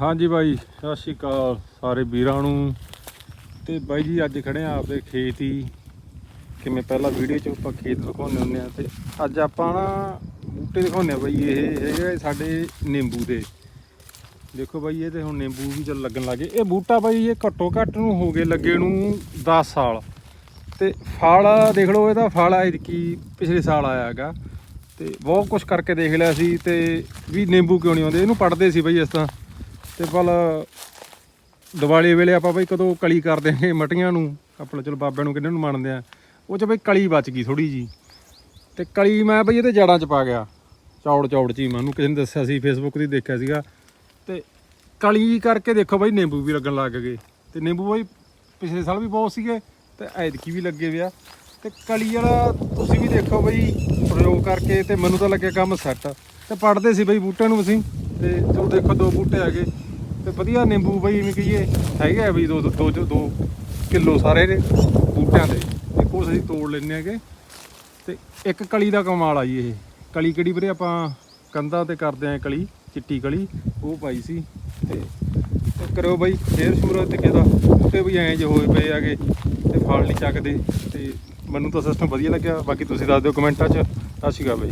ਹਾਂਜੀ ਬਾਈ, ਸਤਿ ਸ਼੍ਰੀ ਅਕਾਲ ਸਾਰੇ ਵੀਰਾਂ ਨੂੰ। ਤੇ ਬਾਈ ਜੀ, ਅੱਜ ਖੜੇ ਆ ਆਪਦੇ ਖੇਤ ਹੀ। ਕਿਵੇਂ ਪਹਿਲਾਂ ਵੀਡੀਓ 'ਚ ਆਪਾਂ ਖੇਤ ਦਿਖਾਉਂਦੇ ਹੁੰਦੇ ਆ ਤੇ ਅੱਜ ਆਪਾਂ ਨਾ ਬੂਟੇ ਦਿਖਾਉਂਦੇ ਆ ਬਾਈ, ਇਹ ਹੈਗੇ ਸਾਡੇ ਨਿੰਬੂ ਦੇ। ਦੇਖੋ ਬਾਈ, ਇਹ ਤੇ ਹੁਣ ਨਿੰਬੂ ਵੀ ਚੱਲ ਲੱਗਣ ਲੱਗੇ ਇਹ ਬੂਟਾ ਬਾਈ, ਇਹ ਘੱਟੋ ਘੱਟ ਨੂੰ ਹੋ ਗਏ ਲੱਗੇ ਨੂੰ 10 ਸਾਲ। ਤੇ ਫਲ, ਦੇਖ ਲਓ ਇਹਦਾ ਫਲ ਐਤਕੀ ਪਿਛਲੇ ਸਾਲ ਆਇਆ ਹੈਗਾ। ਤੇ ਬਹੁਤ ਕੁਝ ਕਰਕੇ ਦੇਖ ਲਿਆ ਸੀ ਤੇ ਵੀ ਨਿੰਬੂ ਕਿਉਂ ਨਹੀਂ ਆਉਂਦੇ? ਇਹਨੂੰ ਪੜਦੇ ਸੀ ਬਈ ਇਸ ਤਰ੍ਹਾਂ। ਤੇ ਪਲ ਦੀਵਾਲੀ ਵੇਲੇ ਆਪਾਂ ਬਈ ਕਦੋਂ ਕਲੀ ਕਰਦੇ ਹਾਂ ਮਟੀਆਂ ਨੂੰ। ਆਪਣਾ ਚਲੋ ਬਾਬਿਆਂ ਨੂੰ ਕਿੰਨੇ ਨੂੰ ਮੰਨਦੇ ਆ। ਉਹ ਚ ਬਈ ਕਲੀ ਬਚ ਗਈ ਥੋੜੀ ਜੀ। ਤੇ ਕਲੀ ਮੈਂ ਬਈ ਇਹਦੇ ਜੜਾਂ ਚ ਪਾ ਗਿਆ। ਚੌੜ ਚੌੜ ਚ ਹੀ ਮੈਨੂੰ ਕਿਸੇ ਨੇ ਦੱਸਿਆ ਸੀ ਫੇਸਬੁੱਕ ਤੇ ਦੇਖਿਆ ਸੀਗਾ। ਤੇ ਕਲੀ ਕਰਕੇ ਦੇਖੋ ਬਈ ਨਿੰਬੂ ਵੀ ਲੱਗਣ ਲੱਗ ਗਏ। ਤੇ ਨਿੰਬੂ ਬਈ ਪਿਛਲੇ ਸਾਲ ਵੀ ਬਹੁਤ ਸੀਗੇ, ਤੇ ਐਤਕੀ ਵੀ ਲੱਗੇ ਵਿਆ ਤੇ ਕਲੀ ਵਾਲਾ ਤੁਸੀਂ ਵੀ ਦੇਖੋ ਬਈ ਪ੍ਰਯੋਗ ਕਰਕੇ ਤੇ ਮੈਨੂੰ ਤਾਂ ਲੱਗਿਆ ਕੰਮ ਸੈੱਟ। ਤੇ ਪੜਦੇ ਸੀ ਬਈ ਬੂਟਿਆਂ ਨੂੰ ਅਸੀਂ। ਤੇ ਚਲੋ ਦੇਖੋ ਦੋ ਬੂਟੇ ਹੈਗੇ। ਤੇ ਵਧੀਆ ਨਿੰਬੂ ਬਈ ਇਵੇਂ ਕਹੀਏ, ਹੈਗੇ ਆ ਬਈ ਦੋ ਦੋ ਦੋ ਦੋ ਕਿਲੋ ਸਾਰੇ ਦੇ ਬੂਟਿਆਂ ਦੇ। ਦੇਖੋ ਅਸੀਂ ਤੋੜ ਲੈਣੇ ਹੈਗੇ। ਤੇ ਇੱਕ ਕਲੀ ਦਾ ਕਮਾਲ ਆ ਜੀ ਇਹ। ਕਲੀ ਕਿਹੜੀ ਵੀਰੇ? ਆਪਾਂ ਕੰਧਾਂ ਤੇ ਕਰਦੇ ਆਂ ਕਲੀ, ਚਿੱਟੀ ਕਲੀ। ਉਹ ਪਾਈ ਸੀ। ਤੇ ਤੇ ਕਰਿਓ ਬਾਈ ਸ਼ੇਅਰ ਸ਼ੂਰ ਤੇ ਕਿਹਦਾ? ਬੂਟੇ ਵੀ ਐਂ ਜੇ ਹੋਏ ਪਏ ਆਗੇ ਤੇ ਫਲ ਨਹੀਂ ਚੱਕਦੇ। ਤੇ ਮੈਨੂੰ ਤਾਂ ਸਿਸਟਮ ਵਧੀਆ ਲੱਗਿਆ। ਬਾਕੀ ਤੁਸੀਂ ਦੱਸ ਦਿਓ ਕਮੈਂਟਾਂ 'ਚ। ਸਤਿ ਸ਼੍ਰੀ ਅਕਾਲ ਬਾਈ।